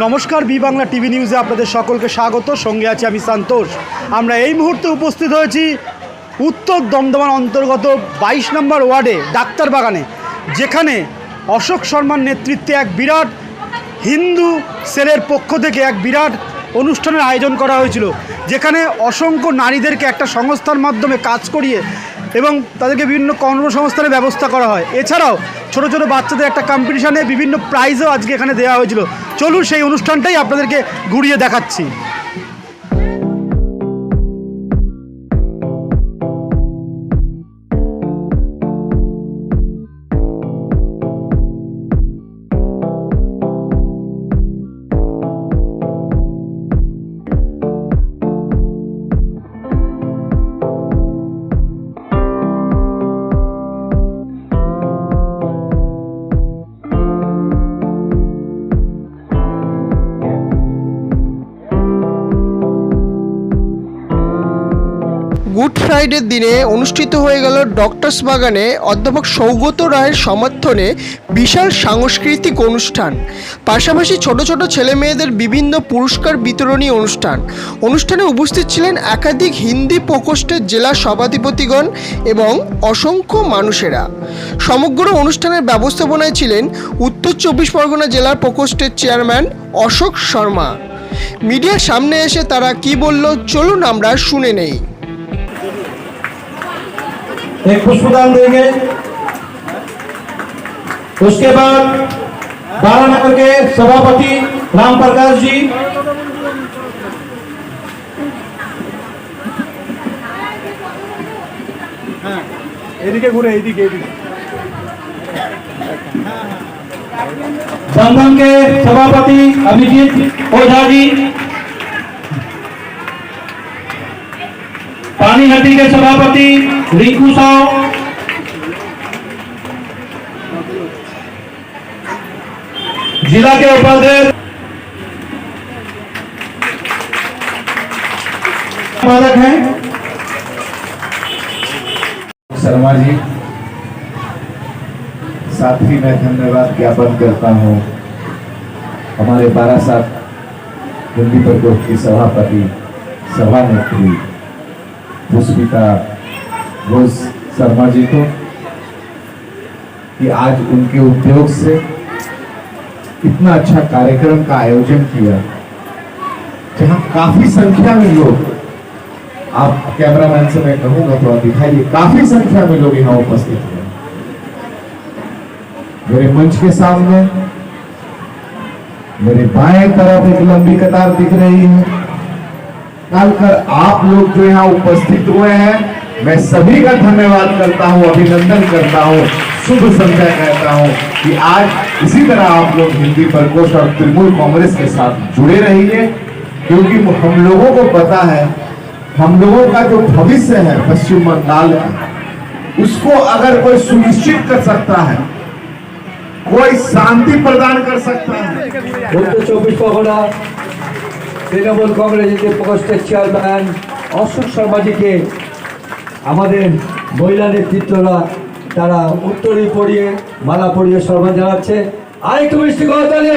নমস্কার, B Bangla TV নিউজে আপনাদের সকলকে স্বাগত। সঙ্গে আছি আমি সন্তোষ। আমরা এই মুহূর্তে উপস্থিত হয়েছি উত্তর দমদমান অন্তর্গত বাইশ নম্বর ওয়ার্ডে ডাক্তার বাগানে যেখানে অশোক শর্মার নেতৃত্বে এক বিরাট হিন্দু সেলের পক্ষ থেকে এক বিরাট অনুষ্ঠানের আয়োজন করা হয়েছিল, যেখানে অসংখ্য নারীদেরকে একটা সংস্থার মাধ্যমে কাজ করিয়ে এবং তাদেরকে বিভিন্ন কর্মসংস্থানের ব্যবস্থা করা হয়। এছাড়াও ছোট ছোট বাচ্চাদের একটা কম্পিটিশানে বিভিন্ন প্রাইজও আজকে এখানে দেওয়া হয়েছিল। চলুন সেই অনুষ্ঠানটাই আপনাদেরকে ঘুরিয়ে দেখাচ্ছি। ফ্রাইডের দিনে অনুষ্ঠিত হয়ে গেল ডক্টরস বাগানে অধ্যাপক সৌগত রায়ের সমর্থনে বিশাল সাংস্কৃতিক অনুষ্ঠান। পাশাপাশি ছোট ছোট ছেলে মেয়েদের বিভিন্ন পুরস্কার বিতরণী অনুষ্ঠান। অনুষ্ঠানে উপস্থিত ছিলেন একাধিক হিন্দি প্রকোষ্ঠের জেলা সভাধিপতিগণ এবং অসংখ্য মানুষেরা। সমগ্র অনুষ্ঠানের ব্যবস্থাপনায় ছিলেন উত্তর চব্বিশ পরগনা জেলার প্রকোষ্ঠের চেয়ারম্যান অশোক শর্মা। মিডিয়ার সামনে এসে তারা কি বলল? চলুন আমরা শুনে নেই। एक पुष्पदान देंगे उसके बाद बारह नगर के सभापति राम प्रकाश जी এদিকে ঘুরে এইদিকে এইদিকে बंधन के सभापति अभिजीत ओझा जी पानीहट्टी के सभापति रिंकू साव। जिला के उपाध्यक्ष हैं। शर्मा जी साथ ही मैं धन्यवाद ज्ञापन करता हूँ। हमारे बारासात हिंदी प्रकोष्ठ की सभापति सभा नेत्री पुष्पिता घोष शर्मा जी को कि आज उनके उद्योग से इतना अच्छा कार्यक्रम का आयोजन किया, जहाँ काफ़ी संख्या में लोग, आप कैमरामैन से मैं कहूँगा थोड़ा दिखाइए, काफ़ी संख्या में लोग यहाँ उपस्थित हुए। मेरे मंच के सामने मेरे बाएँ तरफ़ एक लंबी कतार दिख रही है। निकाल कर आप लोग जो यहाँ उपस्थित हुए हैं, मैं सभी का धन्यवाद करता हूँ, अभिनंदन करता हूँ, शुभ संध्या कहता हूँ कि आज इसी तरह आप लोग हिंदी प्रकोष्ठ और तृणमूल कांग्रेस के साथ जुड़े रहिए, क्योंकि हम लोगों को पता है, हम लोगों का जो भविष्य है पश्चिम बंगाल का, उसको अगर कोई सुनिश्चित कर सकता है, कोई शांति प्रदान कर सकता है। चौबीस पकड़ा তৃণমূল কংগ্রেসের প্রকোষ্ঠের চেয়ারম্যান অশোক শর্মাজিকে আমাদের মহিলা নেতৃত্বরা তারা উত্তরী পড়িয়ে মালা পরিয়ে সম্মান জানাচ্ছে আরেকটু মিষ্টি কথা তাহলে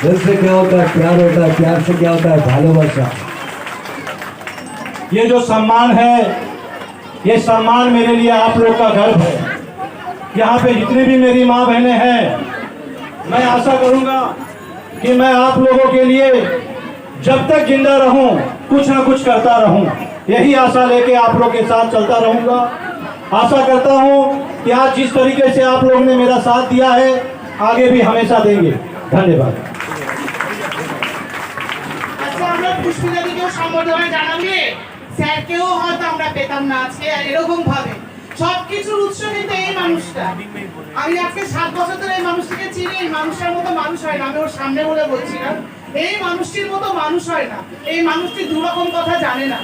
दिल से क्या होता है प्यार होता है प्यार से क्या होता है ভালোবাসা ये जो सम्मान है ये सम्मान मेरे लिए आप लोग का गर्व है यहाँ पे जितनी भी मेरी माँ बहनें हैं मैं आशा करूँगा कि मैं आप लोगों के लिए जब तक जिंदा रहूं कुछ ना कुछ करता रहूं यही आशा लेके आप लोग के साथ चलता रहूंगा आशा करता हूं कि आज जिस तरीके से आप लोग ने मेरा साथ दिया है आगे भी हमेशा देंगे धन्यवाद আচ্ছা আমরা পুষ্পিতাদিকেও সম্বর্ধনা জানালে স্যারকেও হয়তো আমরা পেতাম না আজকে এরকম ভাবে সবকিছুর উৎস কিন্তু এই মানুষটা আমি আজকে সাত বছর ধরে এই মানুষটিকে চিনি এই মানুষটার মতো মানুষ হয় না আমি ওর সামনে বলে বলছিলাম এই মানুষটির মতো মানুষ হয় না। এই মানুষটি দু রকম কথা জানে না।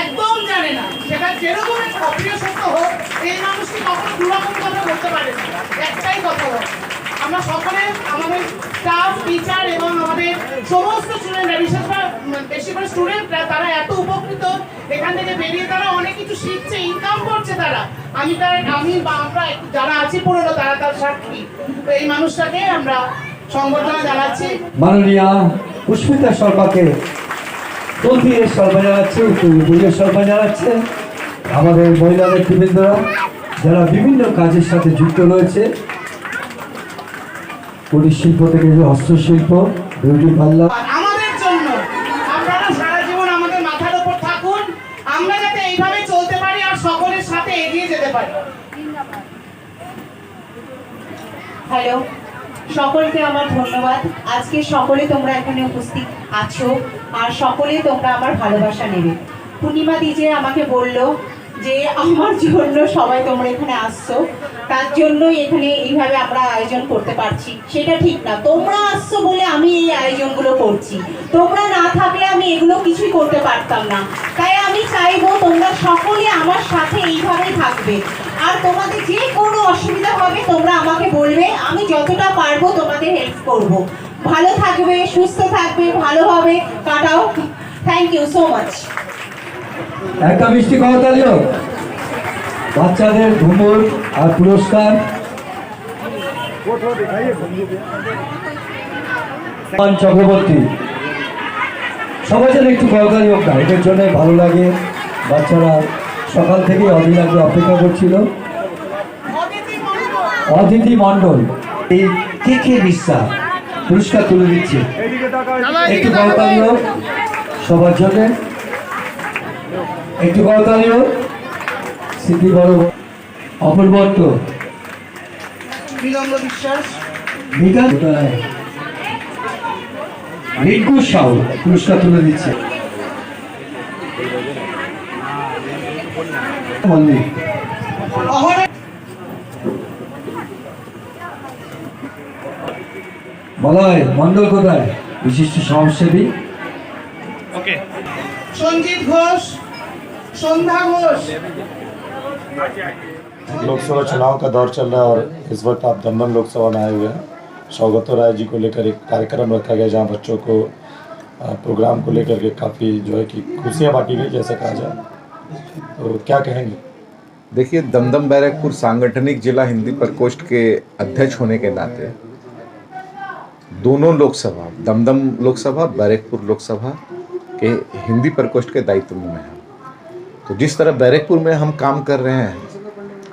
একদম জানে না। সেটা যেরকম একটা অপ্রিয় সত্য হোক, এই মানুষটি কখনো দু রকম কথা বলতে পারে না। একটাই কথা বলে। আমরা সকলে আমাদের স্টাফ টিচার এবং আমাদের সমস্ত স্টুডেন্টরা বিশেষ করে বেশি করে স্টুডেন্টরা তারা এত উপকৃত। এখান থেকে বেরিয়ে তারা অনেক কিছু শিখছে ইনকাম করছে তারা। আমি তার, আমি আমরা যারা আছি পুরনো, তারা তার সাক্ষী। তো এই মানুষটাকে আমরা সংবর্ধনা জানাচ্ছি। মাননীয়া পুষ্পিতা সম্মান জানাচ্ছে সম্মান জানাচ্ছে আমাদের মহিলা নেতৃবৃন্দরা যারা বিভিন্ন কাজের সাথে যুক্ত রয়েছে। কুটির শিল্প থেকে যে হস্তশিল্প বিউটি পার্লার। আমাদের জন্য আপনারা সারা জীবন আমাদের মাথার উপর থাকুন আমরা যাতে এইভাবে চলতে পারি আর সকলের সাথে এগিয়ে যেতে পারি। হ্যালো। সকলকে আমার ধন্যবাদ। আজকে সকলে তোমরা এখানে উপস্থিত আছো আর সকলে তোমরা আমার ভালোবাসা নেবে। পূর্ণিমা দি যে আমাকে বলল যে, আমার জন্য সবাই তোমরা এখানে আসছো। তার জন্যই এখানে এইভাবে আমরা আয়োজন করতে পারছি। সেটা ঠিক না। তোমরা আসছো বলে আমি এই আয়োজনগুলো করছি। তোমরা না থাকলে আমি এগুলো কিছুই করতে পারতাম না। তাই আমি চাইব তোমরা সকলে আমার সাথে এইভাবেই থাকবে। আর তোমাদের যে কোনো অসুবিধা যতটা পারব তোমাদের হেল্প করব। ভালো থাকবে, সুস্থ থাকবে ভালোভাবে কাটাও। থ্যাংক ইউ সো মাচ একটা মিষ্টি করতালি হোক বাচ্চাদের ঘুমুর আর পুরস্কার। চক্রবর্তী। সবাই যেন একটু করতালি হোক না এটার জন্য ভালো লাগে। বাচ্চারা সকাল থেকে অধীনাকে অপেক্ষা করছিল। মণ্ডল মণ্ডল। এই কে কে বিশ্বাস? পুরস্কার তুলে দিচ্ছে। একটু করতালি সবার জন্য। একটু করতালি হোক স্মৃতি বড়। অপূর্বত্ব বিনম্র বিশ্বাস। বিকাশ রিঙ্কু সাউ পুরস্কার তুলে দিচ্ছে। অহরে বলয় মন্ডল কোথায় বিশিষ্ট সমাজসেবী সঞ্জিত ঘোষ সন্ধ্যা ঘোষ लोकसभा चुनाव का दौर चल रहा है और इस वक्त आप दमदम लोकसभा में आए हुए हैं सौगतो राय जी को लेकर एक कार्यक्रम रखा गया जहां बच्चों को अ, प्रोग्राम को लेकर के काफ़ी जो है कि खुशियाँ बांटी गई जैसे कहा जाए तो क्या कहेंगे देखिए दमदम बैरकपुर सांगठनिक जिला हिंदी प्रकोष्ठ के अध्यक्ष होने के नाते दोनों लोकसभा, दमदम लोकसभा, बैरकपुर लोकसभा के हिंदी प्रकोष्ठ के दायित्व में हैं। तो जिस तरह बैरकपुर में हम काम कर रहे हैं,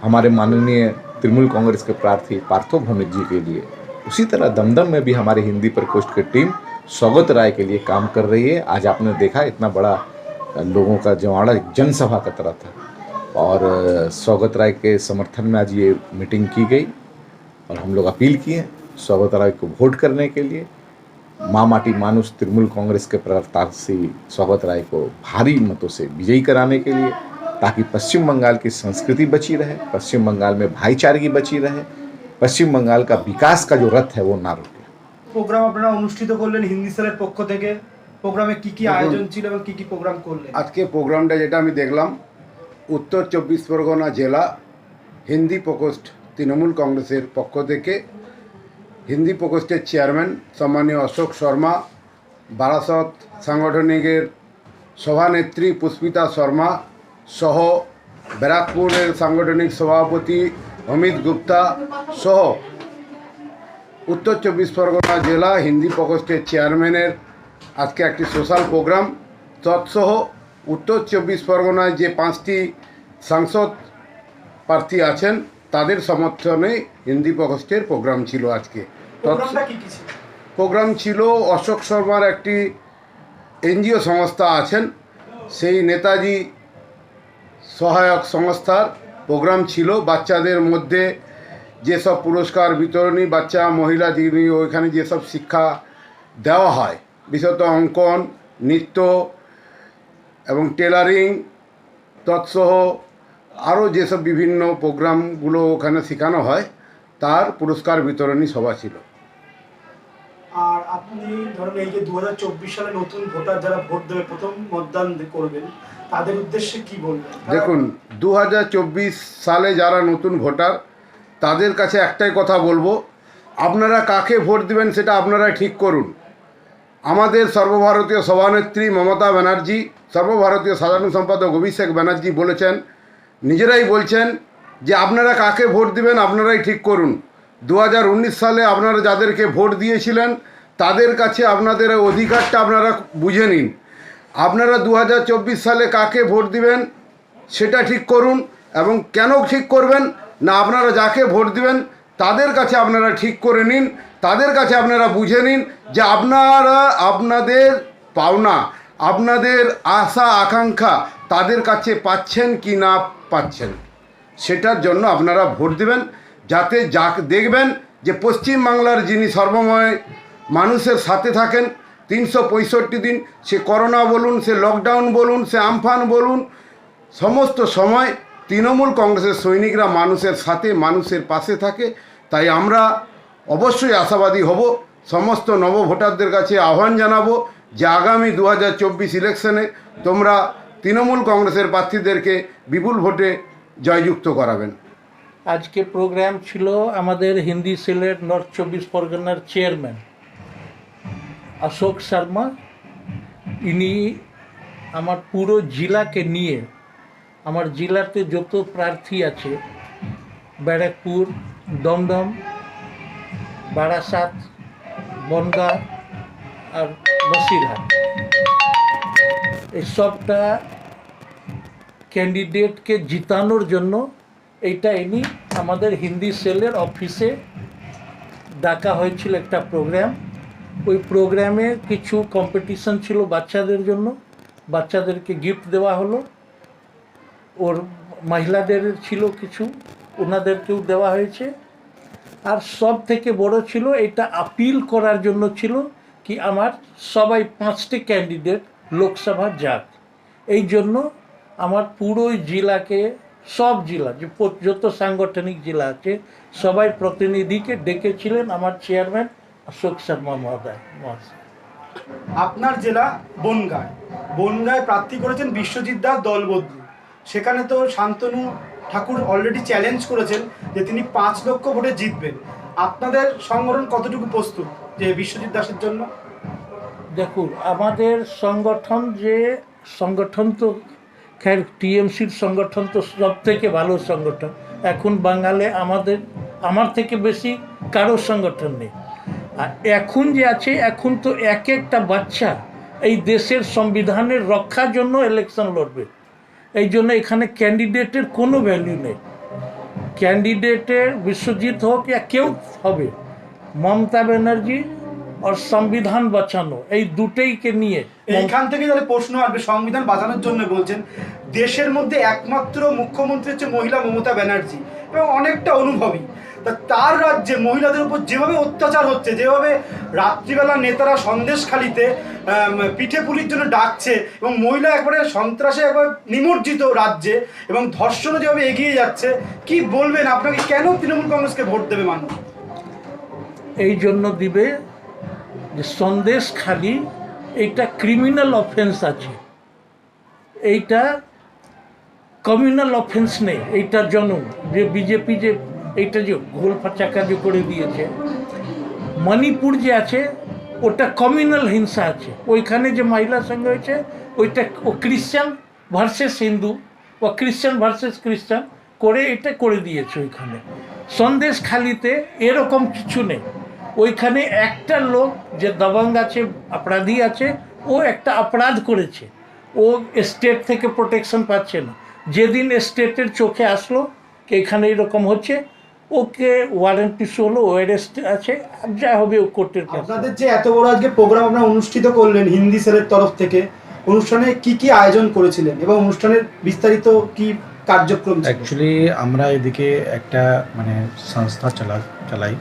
हमारे माननीय तृणमूल कांग्रेस के प्रार्थी पार्थो भौमिक जी के लिए, उसी तरह दमदम में भी हमारे हिंदी प्रकोष्ठ की टीम स्वागत राय के लिए काम कर रही है। आज आपने देखा, इतना बड़ा लोगों का जमावड़ा एक जनसभा का तरह था। और स्वागत राय के समर्थन में आज ये मीटिंग की गई और हम लोग अपील किए। सौगत राय को वोट करने के लिए माँ माटी मानुष तृणमूल कांग्रेस के प्रत्याशी सौगत राय को भारी मतों से विजयी कराने के लिए ताकि पश्चिम बंगाल की संस्कृति बची रहे पश्चिम बंगाल में भाईचारगी बची रहे पश्चिम बंगाल का विकास का जो रथ है वो ना रुके প্রোগ্রাম আপনারা অনুষ্ঠিত করলেন হিন্দি স্যারের পক্ষ থেকে প্রোগ্রামে কি কি আয়োজন ছিল এবং কি কি প্রোগ্রাম করলেন আজকে প্রোগ্রামটা যেটা আমি দেখলাম উত্তর চব্বিশ পরগনা জেলা হিন্দি প্রকোষ্ঠ তৃণমূল কংগ্রেসের পক্ষ থেকে হিন্দি প্রকোষ্ঠের চেয়ারম্যান সম্মানীয় অশোক শর্মা, বারাসত সাংগঠনিকের সভানেত্রী পুষ্পিতা শর্মা সহ ব্যারাকপুরের সাংগঠনিক সভাপতি অমিত গুপ্তা সহ উত্তর চব্বিশ পরগনা জেলা হিন্দি প্রকোষ্ঠের চেয়ারম্যানের আজকে একটি সোশ্যাল প্রোগ্রাম। তৎসহ উত্তর চব্বিশ পরগনায় যে পাঁচটি সাংসদ প্রার্থী আছেন, তাদের সমর্থনে হিন্দি প্রকোষ্ঠের প্রোগ্রাম ছিল আজকে। প্রোগ্রাম ছিল, অশোক শর্মার একটি এনজিও সংস্থা আছেন। সেই নেতাজি সহায়ক সংস্থার প্রোগ্রাম ছিল। বাচ্চাদের মধ্যে যেসব পুরস্কার বিতরণী, বাচ্চা, মহিলা, যিনি ওইখানে যেসব শিক্ষা দেওয়া হয়, বিশেষত অঙ্কন, নৃত্য এবং টেলারিং, তৎসহ আরও যেসব বিভিন্ন প্রোগ্রামগুলো ওখানে শেখানো হয়, তার পুরস্কার বিতরণী সভা ছিল। আপনি ধরুন এই যে দু সালে নতুন ভোটার যারা ভোট দেবে, প্রথম মতদান করবেন, তাদের উদ্দেশ্যে কি বলবেন? দেখুন দু হাজার চব্বিশ সালে যারা নতুন ভোটার, তাদের কাছে একটাই কথা বলব, আপনারা কাকে ভোট দিবেন সেটা আপনারা ঠিক করুন। আমাদের সর্বভারতীয় সভানেত্রী মমতা ব্যানার্জি, সর্বভারতীয় সাধারণ সম্পাদক অভিষেক ব্যানার্জি বলেছেন, নিজেরাই বলছেন যে আপনারা কাকে ভোট দিবেন আপনারাই ঠিক করুন। দু হাজার উনিশ সালে আপনারা যাদেরকে ভোট দিয়েছিলেন তাদের কাছে আপনাদের অধিকারটা আপনারা বুঝে নিন। আপনারা দু হাজার চব্বিশ সালে কাকে ভোট দিবেন সেটা ঠিক করুন এবং কেন ঠিক করবেন না আপনারা যাকে ভোট দিবেন তাদের কাছে আপনারা ঠিক করে নিন, তাদের কাছে আপনারা বুঝে নিন যে আপনারা আপনাদের পাওনা, আপনাদের আশা, আকাঙ্ক্ষা তাদের কাছে পাচ্ছেন কি না পাচ্ছেন, সেটার জন্য আপনারা ভোট দিবেন। যাতে যাক দেখবেন যে পশ্চিম বাংলার যিনি সর্বময় মানুষের সাথে থাকেন, তিনশো পঁয়ষট্টি দিন, সে করোনা বলুন, সে লকডাউন বলুন, সে আমফান বলুন, সমস্ত সময় তৃণমূল কংগ্রেসের সৈনিকরা মানুষের সাথে, মানুষের পাশে থাকে। তাই আমরা অবশ্যই আশাবাদী হব, সমস্ত নবভোটারদের কাছে আহ্বান জানাব যে আগামী দু হাজার চব্বিশ ইলেকশনে তোমরা তৃণমূল কংগ্রেসের প্রার্থীদেরকে বিপুল ভোটে জয়যুক্ত করাবেন। আজকে প্রোগ্রাম ছিল আমাদের হিন্দি সিলেট নর্থ চব্বিশ পরগনার চেয়ারম্যান অশোক শর্মা, ইনি আমার পুরো জেলাকে নিয়ে, আমার জেলাতে যত প্রার্থী আছে, ব্যারাকপুর, দমদম, বারাসাত, বনগাঁ আর বসিরহাট। এই সবটা ক্যান্ডিডেটকে জিতানোর জন্য এইটা ইনি আমাদের হিন্দি সেলের অফিসে ডাকা হয়েছিল একটা প্রোগ্রাম। ওই প্রোগ্রামে কিছু কম্পিটিশন ছিল বাচ্চাদের জন্য। বাচ্চাদেরকে গিফট দেওয়া হলো। ওর মহিলাদের ছিল কিছু, ওনাদেরকেও দেওয়া হয়েছে। আর সব থেকে বড় ছিল, এটা আপিল করার জন্য ছিল কি আমার সবাই পাঁচটি ক্যান্ডিডেট লোকসভা যাক। এই জন্য আমার পুরো জেলাকে, সব জেলা, যে যত সাংগঠনিক জেলা আছে, সবাই প্রতিনিধিকে ডেকেছিলেন আমার চেয়ারম্যান অশোক শর্মা মহোদয় আপনার জেলা বনগায়। বনগায় প্রার্থী করেছেন বিশ্বজিৎ দাস দলবদলু। সেখানে তো শান্তনু ঠাকুর অলরেডি চ্যালেঞ্জ করেছেন যে তিনি পাঁচ লক্ষ ভোটে জিতবেন। আপনাদের সংগঠন কতটুকু প্রস্তুত যে বিশ্বজিৎ দাসের জন্য? দেখুন, আমাদের সংগঠন যে সংগঠন তো খের টিএমসির সংগঠন তো সব থেকে ভালো সংগঠন। এখন বাঙালে আমাদের, আমার থেকে বেশি কারও সংগঠন নেই। আর এখন যে আছে, এখন তো এক একটা বাচ্চা এই দেশের সংবিধানের রক্ষার জন্য ইলেকশন লড়বে। এই জন্য এখানে ক্যান্ডিডেটের কোনো ভ্যালু নেই। ক্যান্ডিডেটের বিশ্বজিৎ হোক या কেউ হবে, মমতা ব্যানার্জি আর সংবিধান বাঁচানো, এই দুটেইকে নিয়ে এইখান থেকে তাহলে প্রশ্ন আসবে, সংবিধান বাঁচানোর জন্য বলছেন, দেশের মধ্যে একমাত্র মুখ্যমন্ত্রী হচ্ছে মহিলা মমতা ব্যানার্জি এবং অনেকটা অনুভবী। তার রাজ্যে মহিলাদের উপর যেভাবে অত্যাচার হচ্ছে, যেভাবে রাত্রিবেলা নেতারা সন্দেশখালিতে পিঠে পুলির জন্য ডাকছে এবং মহিলা একবারে সন্ত্রাসে একবার নিমজ্জিত রাজ্যে এবং ধর্ষণও যেভাবে এগিয়ে যাচ্ছে, কি বলবেন? আপনাকে কেন তৃণমূল কংগ্রেসকে ভোট দেবে মানুষ? এই জন্য দিবে যে সন্দেশ খালি এইটা ক্রিমিনাল অফেন্স আছে। এইটা কমিউনাল অফেন্স নেই এইটার জন্য যে বিজেপি যে এইটা যে ঘোল ফাচাকা যে করে দিয়েছে। মণিপুর যে আছে, ওটা কমিউনাল হিংসা আছে। ওইখানে যে মহিলার সঙ্গে হয়েছে, ওইটা ও ক্রিশ্চান ভার্সেস হিন্দু বা ক্রিশ্চান ভার্সেস ক্রিশ্চান করে এটা করে দিয়েছে ওইখানে। সন্দেশ খালিতে এরকম কিছু নেই। ওইখানে একটা লোক যে দবঙ্গ আছে, অপরাধী আছে, ও একটা অপরাধ করেছে। ও স্টেট থেকে প্রোটেকশন পাচ্ছে না। যেদিন স্টেটের চোখে আসলো, এখানে এরকম হচ্ছে। ওকে ওয়ারেন্টি হলো ও আছে যা হবে ও কোর্টের কাছে আপনাদের যে এত বড় আজকে প্রোগ্রাম আপনারা অনুষ্ঠিত করলেন হিন্দি সেলের তরফ থেকে অনুষ্ঠানে কি কি আয়োজন করেছিলেন এবং অনুষ্ঠানের বিস্তারিত কি কার্যক্রম অ্যাকচুয়ালি আমরা এদিকে একটা মানে সংস্থা চালা চালাই।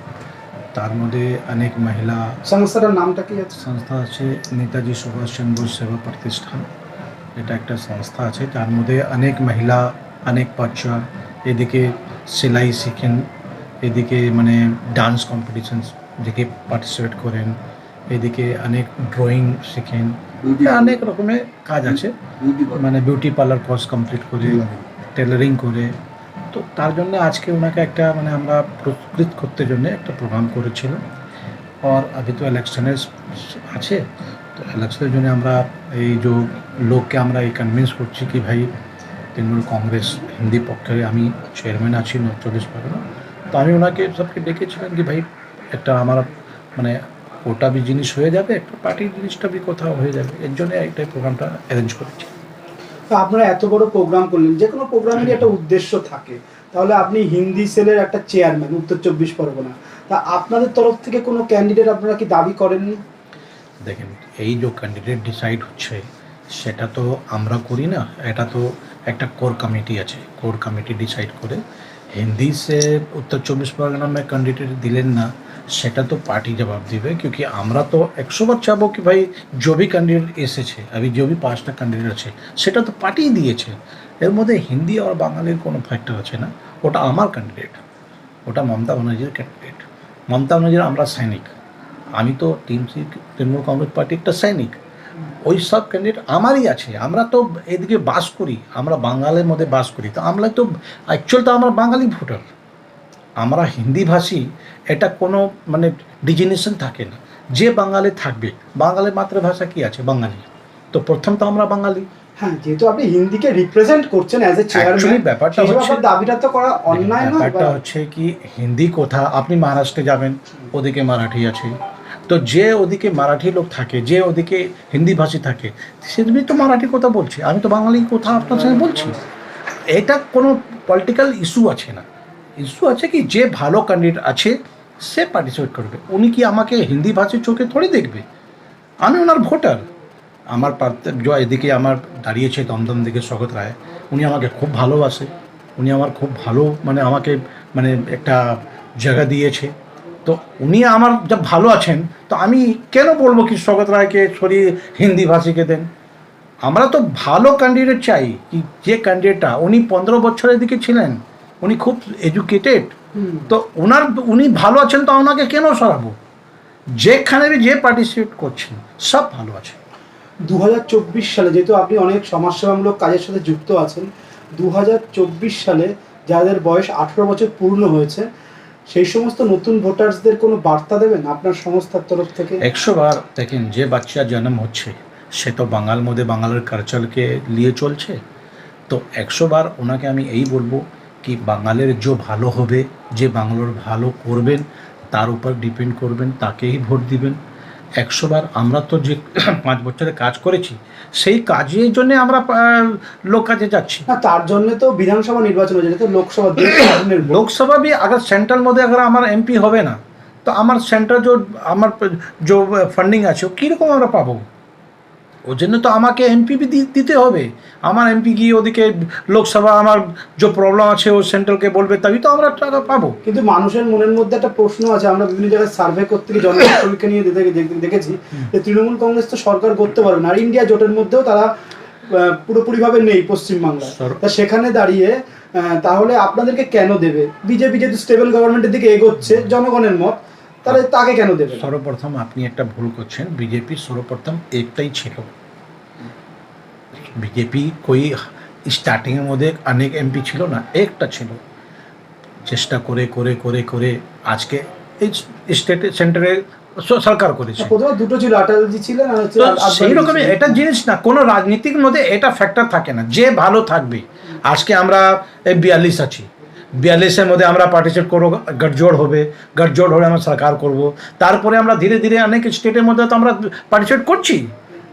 তার মধ্যে অনেক মহিলা সংস্থাটার নামটা কি আছে? সংস্থা আছে নেতাজি সুভাষচন্দ্র সেবা প্রতিষ্ঠান। এটা একটা সংস্থা আছে। তার মধ্যে অনেক মহিলা অনেক বাচ্চা এদিকে সেলাই শিখেন। এদিকে মানে ডান্স কম্পিটিশন দিকে পার্টিসিপেট করেন এদিকে অনেক ড্রয়িং শেখেন অনেক রকমের কাজ আছে। মানে বিউটি পার্লার কোর্স কমপ্লিট করে টেলারিং করে। তো তার জন্য আজকে ওনাকে একটা মানে আমরা প্রস্তুত করতে জন্য একটা প্রোগ্রাম করেছিলাম। আর अभी তো ইলেকশনের আছে। তো ইলেকশনের জন্য আমরা এই যে লোককে আমরা এই কনভিন্স করছি কি ভাই তৃণমূল কংগ্রেস হিন্দি পক্ষে আমি চেয়ারম্যান আছি চব্বিশ পরগনা তো আমি ওনাকে সবকে ডেকেছিলাম কি ভাই একটা আমার মানে ওটা বি জিনিস হয়ে যাবে একটা পার্টির জিনিসটা বি কোথাও হয়ে যাবে। এর জন্য এইটাই প্রোগ্রামটা অ্যারেঞ্জ করেছি। তো আপনারা এত বড় প্রোগ্রাম করলেন যে কোনো প্রোগ্রামেরই একটা উদ্দেশ্য থাকে। তাহলে আপনি হিন্দি সেলের একটা চেয়ারম্যান উত্তর চব্বিশ পরগনা। তা আপনাদের তরফ থেকে কোনো ক্যান্ডিডেট আপনারা কি দাবি করেননি? দেখেন এই যে ক্যান্ডিডেট ডিসাইড হচ্ছে সেটা তো আমরা করি না এটা তো একটা কোর কমিটি আছে। কোর কমিটি ডিসাইড করে হিন্দি সে उत्तर चौबीस परगना में कैंडिडेट दिलेन ना সেটা তো পার্টি জবাব দিবে क्योंकि আমরা তো একশো বার চাবো কি ভাই जो भी कैंडिडेट এসেছে আমি जो भी পাঁচটা ক্যান্ডিডেট আছে সেটা তো পার্টি দিয়েছে এর মধ্যে হিন্দি আর বাঙালির কোনো ফ্যাক্টর আছে না ওটা আমার ক্যান্ডিডেট ওটা মমতা ব্যানার্জির ক্যান্ডিডেট মমতা ব্যানার্জির আমরা সৈনিক আমি তো টিএমসি তৃণমূল কংগ্রেস পার্টি একটা সৈনিক ওই সব ক্যান্ডিডেট আমারই আছে। আমরা তো এদিকে বাস করি আমরা বাঙালির মধ্যে বাস করি। তো আমরা তো অ্যাকচুয়াল তো আমরা বাঙালি ভোটার। আমরা হিন্দিভাষী এটা কোনো মানে ডিজিনেশন থাকে না। যে বাঙালি থাকবে বাঙালির মাতৃভাষা কি আছে? বাঙালি। তো প্রথম তো আমরা বাঙালি। হ্যাঁ যেহেতু আপনি হিন্দিকে রিপ্রেজেন্ট করছেন অ্যাজ এ চেয়ারম্যান ব্যাপারটা হচ্ছে- দাবিটা তো করা অন্যায় নয় ব্যাপারটা হচ্ছে কি হিন্দি কথা? আপনি মহারাষ্ট্রে যাবেন ওদিকে মারাঠি আছে। তো যে ওদিকে মারাঠি লোক থাকে, যে ওদিকে হিন্দি ভাষী থাকে সে তুমি তো মারাঠি কথা বলছি। আমি তো বাঙালি কথা আপনার সঙ্গে বলছি। এটা কোনো পলিটিক্যাল ইস্যু আছে না। ইস্যু আছে কি, যে ভালো ক্যান্ডিডেট আছে, সে পার্টিসিপেট করবে। উনি কি আমাকে হিন্দি ভাষীর চোখে থোড়ি দেখবে? আমি ওনার ভোটার। আমার এদিকে আমার দাঁড়িয়েছে দমদম দিকে স্বগত রায়, উনি আমাকে খুব ভালোবাসে। উনি আমার খুব ভালো মানে আমাকে মানে একটা জায়গা দিয়েছে। তো উনি আমার যা ভালো আছেন তো আমি কেন বলব কি স্বগত রায়কে সরিয়ে হিন্দি ভাষীকে দেন? আমরা তো ভালো ক্যান্ডিডেট চাই কি যে ক্যান্ডিডেটটা উনি পনেরো বছরের দিকে ছিলেন উনি খুব এডুকেটেড তো ওনার উনি ভালো আছেন তো ওনাকে কেন সরাবো? যেখানে যে পার্টিসিপেট করছেন সব ভালো আছে। দু হাজার চব্বিশ সালে যেহেতু আপনি অনেক সমাজসেবামূলক কাজের সাথে যুক্ত আছেন দু হাজার চব্বিশ সালে যাদের বয়স আঠেরো বছর পূর্ণ হয়েছে সেই সমস্ত নতুন ভোটারসদের কোনো বার্তা দেবেন আপনার সংস্থার তরফ থেকে? একশো বার দেখেন, যে বাচ্চা জন্ম হচ্ছে, সে তো বাঙাল মধ্যে বাঙালের কালচারকে নিয়ে চলছে। তো একশো বার ওনাকে আমি এই বলব কি বাঙালের যে ভালো হবে, যে বাংলার ভালো করবেন, তার উপর ডিপেন্ড করবেন, তাকেই ভোট দিবেন। একশোবার আমরা তো যে পাঁচ বছরে কাজ করেছি সেই কাজের জন্য আমরা লোক কাজে যাচ্ছি। না তার জন্য তো বিধানসভা নির্বাচন হয়েছে লোকসভা লোকসভা বি আগে সেন্ট্রাল মধ্যে আগে আমার এমপি হবে না। তো আমার সেন্ট্রাল যে আমার যে ফান্ডিং আছে কীরকম আমরা পাবো? ওর জন্য তো আমাকে এমপি দিতে হবে। আমার এমপি গিয়ে ওদিকে লোকসভা আমার যে প্রবলেম আছে ও সেন্ট্রালকে বলবে তবেই তো আমরা টাকা পাবো। কিন্তু মানুষের মনের মধ্যে একটা প্রশ্ন আছে আমরা বিভিন্ন জায়গায় সার্ভে করতে গিয়ে সমীক্ষা নিয়ে দেখে- দেখে- দেখেছি যে তৃণমূল কংগ্রেস তো সরকার করতে পারবে না। আর ইন্ডিয়া জোটের মধ্যেও তারা পুরোপুরিভাবে নেই পশ্চিমবাংলায়। তা সেখানে দাঁড়িয়ে তাহলে আপনাদেরকে কেন দেবে? বিজেপি যেহেতু স্টেবল গভর্নমেন্টের দিকে এগোচ্ছে জনগণের মত। তাহলে তাকে কেন দেবে সর্বপ্রথম আপনি একটা ভুল করছেন বিজেপি সর্বপ্রথম একটাই ছিল। বিজেপি কই স্টার্টিংয়ের মধ্যে অনেক এমপি ছিল না একটা ছিল। চেষ্টা করে করে করে করে আজকে এই স্টেটে সেন্টারে সরকার করেছে। প্রথমে দুটো ছিল আটালজি ছিলেন সেই রকমই এটা জিনিস না কোনো রাজনীতির মধ্যে এটা ফ্যাক্টর থাকে না। যে ভালো থাকবে আজকে আমরা বিয়াল্লিশ আছি। বিয়াল্লিশের মধ্যে আমরা পার্টিসিপেট করব গঠজোড় হবে গঠজোড় হলে আমরা সরকার করব। তারপরে আমরা ধীরে ধীরে অনেক স্টেটের মধ্যে তো আমরা পার্টিসিপেট করছি।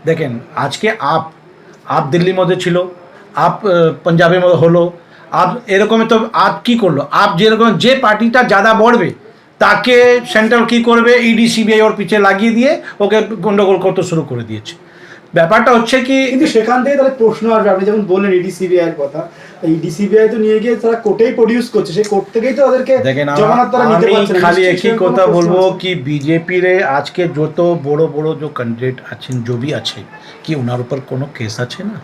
দেখেন, আজকে আপ আপ দিল্লির মধ্যে ছিল, আপ পাঞ্জাবের মধ্যে হলো, আপ এরকমই তো আপ কি করল? আপ যেরকম যে পার্টিটা যারা বড়বে, তাকে সেন্ট্রাল কি করবে? ইডি সিবিআই ওর পিছে লাগিয়ে দিয়ে ওকে গন্ডগোল করতে শুরু করে দিয়েছে। ব্যাপারটা হচ্ছে কি কিন্তু সেখান থেকে তাহলে প্রশ্ন আসবে। আপনি যেমন বললেন ইডি সিবিআই এর কথা তো নিয়ে গিয়ে তারা কোর্টেই প্রডিউস করছে। সেই কোর্ট থেকেই তো জমানত তারা নিতে পারছে খালি একই কথা বলব। কি বিজেপির আজকে যত বড় বড় যে ক্যান্ডিডেট আছেন जो भी আছে কি ওনার উপর কোনো কেস আছে না?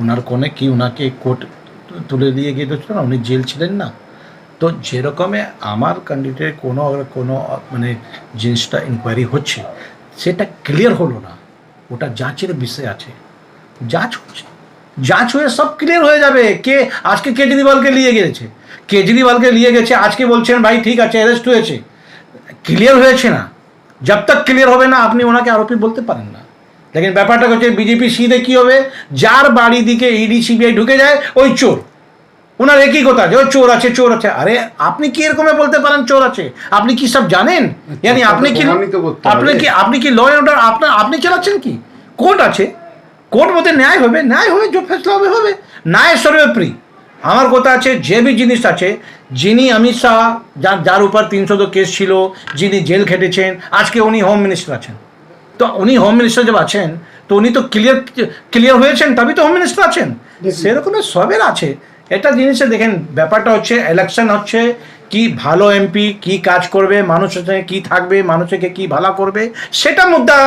ওনার কোনে কি ওনাকে কোর্ট তুলে দিয়ে গিয়ে না? উনি জেল ছিলেন না? তো যেরকমে আমার ক্যান্ডিডেট কোনো কোনো মানে জিনিসটা ইনকোয়ারি হচ্ছে সেটা ক্লিয়ার হলো না। ওটা যাচের বিষয় আছে। যাচ হচ্ছে। যাচ হয়ে সব ক্লিয়ার হয়ে যাবে কে আজকে কেজরিওয়ালকে নিয়ে গেছে। কেজরিওয়ালকে নিয়ে গেছে, আজকে বলছেন, ভাই, ঠিক আছে অ্যারেস্ট হয়েছে। ক্লিয়ার হয়েছে না। জব তক ক্লিয়ার হবে না, আপনি ওনাকে আরোপি বলতে পারেন না। দেখেন, ব্যাপারটা হচ্ছে বিজেপি সিধে কী হবে? যার বাড়ি দিকে ইডি সিবিআই ঢুকে যায়, ওই চোর। ওনার একই কথা যে চোর আছে চোর আছে। আরে আপনি কি এরকমে বলতে পারেন চোর আছে? আপনি কি সব জানেন? জানি আপনি কি আপনি কি আপনি কি ল অর্ডার আপনার আপনি চালাচ্ছেন কি? কোর্ট আছে। কোর্ট মধ্যে ন্যায় হবে। ন্যায় হয়ে যে ফেসলা হবে হবে। ন্যায় সর্বপ্রি আমার কথা আছে যে বি জিনিস আছে যিনি অমিত শাহ যার যার উপর তিনশো তো কেস ছিল যিনি জেল খেটেছেন আজকে উনি হোম মিনিস্টার আছেন। তো উনি হোম মিনিস্টার যখন আছেন তো উনি তো ক্লিয়ার ক্লিয়ার হয়েছেন তবেই তো হোম মিনিস্টার আছেন। সেরকমের সবের আছে। এটা জিনিসে দেখেন, ব্যাপারটা হচ্ছে ইলেকশন হচ্ছে, কি ভালো এমপি কি কাজ করবে মানুষের সঙ্গে কি থাকবে মানুষকে কি ভালো করবে, সেটা মুদ্রা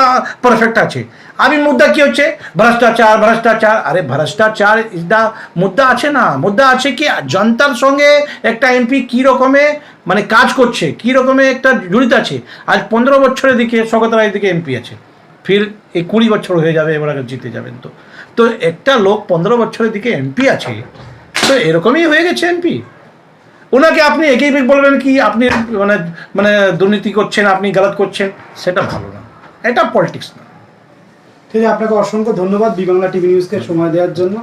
পারফেক্ট আছে। আমি মুদ্রা কি হচ্ছে? ভ্রষ্টাচার ভ্রষ্টাচার, আরে ভ্রষ্টাচার ইজ দা মুদ্রা আছে না? মুদ্রা আছে কি? জনতার সঙ্গে একটা এমপি কী রকমে মানে কাজ করছে, কী রকমে একটা জড়িত আছে? আজ পনেরো বছরের দিকে, স্বগত রায়ের দিকে এমপি আছে। ফির এই কুড়ি বছর হয়ে যাবে, এবার জিতে যাবেন তো। তো একটা লোক পনেরো বছরের দিকে এমপি আছে তো এরকমই হয়ে গেছে এমপি ওনাকে আপনি একেই বলবেন কি, আপনি মানে মানে দুর্নীতি করছেন, আপনি গালাত করছেন, সেটা ভালো না। এটা পলিটিক্স না। ঠিক আছে, আপনাকে অসংখ্য ধন্যবাদ বিবাংলা টিভি নিউজকে সময় দেওয়ার জন্য।